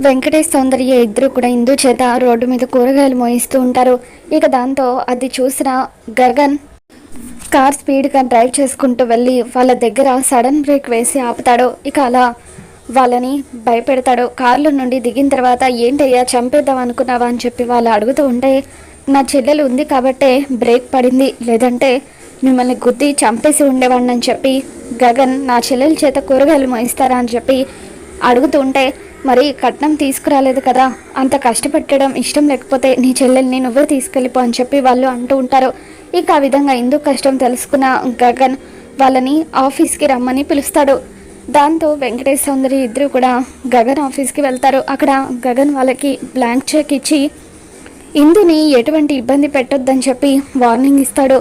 వెంకటేష్ సౌందర్య ఇద్దరు కూడా ఇందు చేత రోడ్డు మీద కూరగాయలు మోయిస్తూ ఉంటారు. ఇక దాంతో అది చూసిన గగన్ కార్ స్పీడ్గా డ్రైవ్ చేసుకుంటూ వెళ్ళి వాళ్ళ దగ్గర సడన్ బ్రేక్ వేసి ఆపుతాడు. ఇక అలా వాళ్ళని భయపెడతాడు. కార్లో నుండి దిగిన తర్వాత ఏంటయ్యా చంపేద్దాం అనుకున్నావా? అని చెప్పి వాళ్ళు అడుగుతూ ఉంటే నా చెల్లెలు ఉంది కాబట్టే బ్రేక్ పడింది. లేదంటే మిమ్మల్ని గుద్ది చంపేసి ఉండేవాడిని అని చెప్పి గగన్ నా చెల్లెల చేత కూరగాయలు మోయిస్తారా? అని చెప్పి అడుగుతూ ఉంటే మరి కట్నం తీసుకురాలేదు కదా. అంత కష్టపెట్టడం ఇష్టం లేకపోతే నీ చెల్లెల్ని నువ్వే తీసుకెళ్ళిపో అని చెప్పి వాళ్ళు అంటూ ఉంటారు. ఇక ఆ విధంగా ఎందుకు కష్టం తెలుసుకున్న గగన్ వాళ్ళని ఆఫీస్కి రమ్మని పిలుస్తాడు. దాంతో వెంకటేష్ సౌందర్య ఇద్దరు కూడా గగన్ ఆఫీస్కి వెళ్తారు. అక్కడ గగన్ వాళ్ళకి బ్లాంక్ చెక్ ఇచ్చి ఇందుని ఎటువంటి ఇబ్బంది పెట్టొద్దని చెప్పి వార్నింగ్ ఇస్తాడు.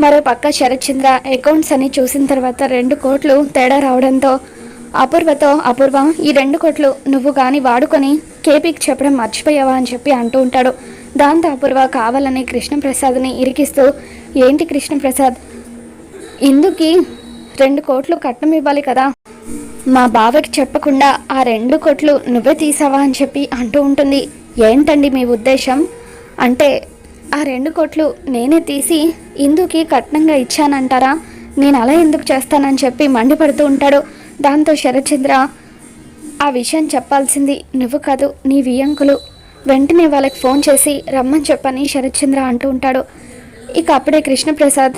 మరో పక్క శరత్ చంద్ర అకౌంట్స్ అని చూసిన తర్వాత రెండు కోట్లు తేడా రావడంతో అపూర్వతో అపూర్వ ఈ రెండు కోట్లు నువ్వు కానీ వాడుకొని కేపీకి చెప్పడం మర్చిపోయావా? అని చెప్పి అంటూ ఉంటాడు. దాంతో అపూర్వ కావాలని కృష్ణప్రసాద్ని ఇరికిస్తూ ఏంటి కృష్ణప్రసాద్? ఇందుకి రెండు కోట్లు కట్నం ఇవ్వాలి కదా. మా బావకి చెప్పకుండా ఆ రెండు కోట్లు నువ్వే తీసావా? అని చెప్పి అంటూ ఉంటుంది. ఏంటండి మీ ఉద్దేశం? అంటే ఆ రెండు కోట్లు నేనే తీసి ఇందుకి కట్నంగా ఇచ్చానంటారా? నేను అలా ఎందుకు చేస్తానని చెప్పి మండిపడుతూ ఉంటాడు. దాంతో శరత్చంద్ర ఆ విషయం చెప్పాల్సింది నువ్వు కాదు నీ వియంకులు. వెంటనే వాళ్ళకి ఫోన్ చేసి రమ్మని చెప్పని శరత్చంద్ర అంటూ ఉంటాడు. ఇక అప్పుడే కృష్ణప్రసాద్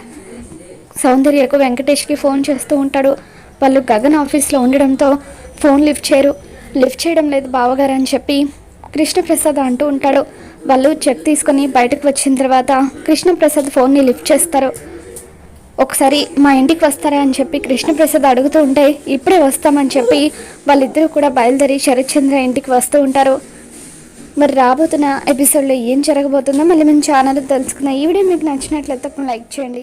సౌందర్యకు వెంకటేష్కి ఫోన్ చేస్తూ ఉంటాడు. వాళ్ళు గగన్ ఆఫీస్లో ఉండడంతో ఫోన్ లిఫ్ట్ చేయరు. లిఫ్ట్ చేయడం లేదు బావగారు అని చెప్పి కృష్ణప్రసాద్ అంటూ ఉంటాడు. వాళ్ళు చెక్ తీసుకొని బయటకు వచ్చిన తర్వాత కృష్ణప్రసాద్ ఫోన్ని లిఫ్ట్ చేస్తారు. ఒకసారి మా ఇంటికి వస్తారా అని చెప్పి కృష్ణప్రసాద్ అడుగుతూ ఉంటే ఇప్పుడే వస్తామని చెప్పి వాళ్ళిద్దరూ కూడా బయలుదేరి శరత్చంద్ర ఇంటికి వస్తూ ఉంటారు. మరి రాబోతున్న ఎపిసోడ్లో ఏం జరగబోతుందో మళ్ళీ మేము ఛానల్ తెలుసుకుందాం. ఈ వీడియో మీకు నచ్చినట్లయితే లైక్ చేయండి.